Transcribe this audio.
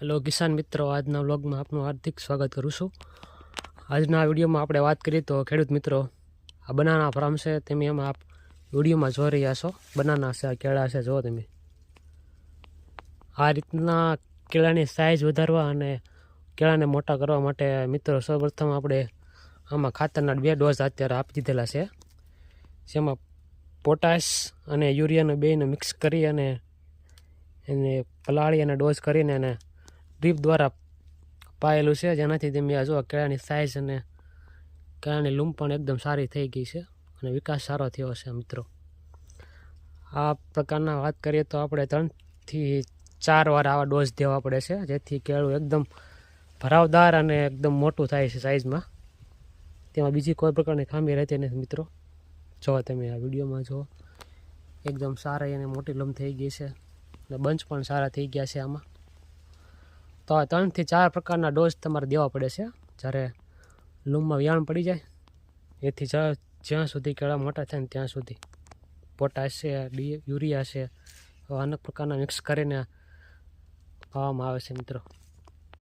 Hello કિસાન મિત્રો, આજના વ્લોગમાં આપનું હાર્દિક સ્વાગત કરું છું. આજના વિડીયોમાં આપણે વાત કરીએ તો ખેડૂત મિત્રો, આ બનાના ફાર્મ છે તમે એમાં આપ વિડીયોમાં જોઈ રહ્યા છો. બનાના છે કેળા છે, જુઓ તમે. આ રીતના કેળાની સાઇઝ વધારવા અને કેળાને મોટા કરવા માટે મિત્રો સૌપ્રથમ આપણે આમાં ખાતરના બે ડોઝ અત્યારે આપી દીધેલા છે. જેમાં પોટાશ અને યુરિયાનો બેને મિક્સ કરી અને એને પલાળી અને ડોઝ કરીને એને ડ્રીપ દ્વારા પાયેલું છે. જેનાથી તમે આ જુઓ કેળાની સાઇઝ અને કેળાની લૂમ પણ એકદમ સારી થઈ ગઈ છે અને વિકાસ સારો થયો છે મિત્રો. આ પ્રકારના વાત કરીએ તો આપણે ત્રણથી ચાર વાર આવા ડોઝ દેવા પડે છે, જેથી કેળું એકદમ ભરાવદાર અને એકદમ મોટું થાય છે સાઇઝમાં તેમાં બીજી કોઈ પ્રકારની ખામી રહેતી નથી મિત્રો. જો તમે આ વિડીયોમાં જુઓ, એકદમ સારી અને મોટી લંબ થઈ ગઈ છે. અને બંચ પણ સારા થઈ ગયા છે આમાં. તો આ ત્રણથી ચાર પ્રકારના ડોઝ તમારે દેવા પડે છે. જ્યારે લૂમમાં વ્યાણ પડી જાય, એથી જ્યાં સુધી કેળા મોટા થાય ને ત્યાં સુધી પોટાશ છે, ડી, યુરિયા છે અનેક પ્રકારના મિક્સ કરીને પાવામાં આવે છે મિત્રો.